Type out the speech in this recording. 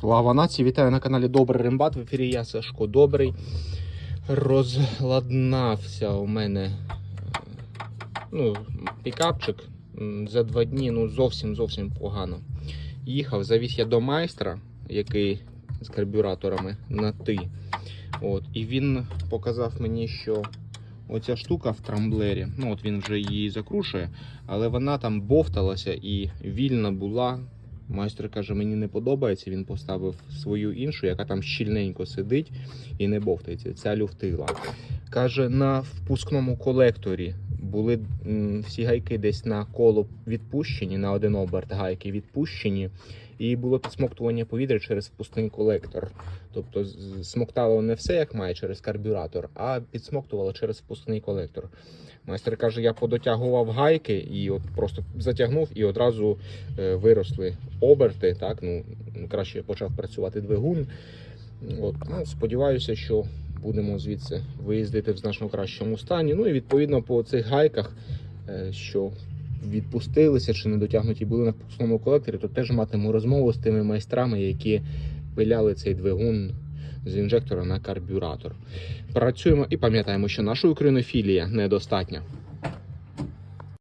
Слава нації! Вітаю на каналі Добрий Рембат. В ефірі я Сашко Добрий. Розладнався у мене е, ну, пікапчик за два дні ну, зовсім зовсім погано. Їхав, завіз я до майстра, який з карбюраторами на ти. От, і він показав мені, що оця штука в трамблері, ну от він вже її закрушує, але вона там бовталася і вільна була. Майстер каже, мені не подобається. Він поставив свою іншу, яка там щільненько сидить і не бовтається. Ця люфтила. Каже, на впускному колекторі були всі гайки десь на коло відпущені, на один оберт гайки відпущені, і було підсмоктування повітря через впускний колектор. Тобто смоктало не все як має через карбюратор, а підсмоктувало через впускний колектор. Майстер каже, я подотягував гайки і от просто затягнув і одразу е, виросли оберти. Так, ну краще почав працювати двигун. От, ну, сподіваюся, що будемо звідси виїздити в значно кращому стані. Ну і відповідно по цих гайках, е, що відпустилися чи не дотягнуті були на впускному колекторі, то теж матиму розмову з тими майстрами, які пиляли цей двигун з інжектора на карбюратор. Працюємо і пам'ятаємо, що наша українофілія недостатня.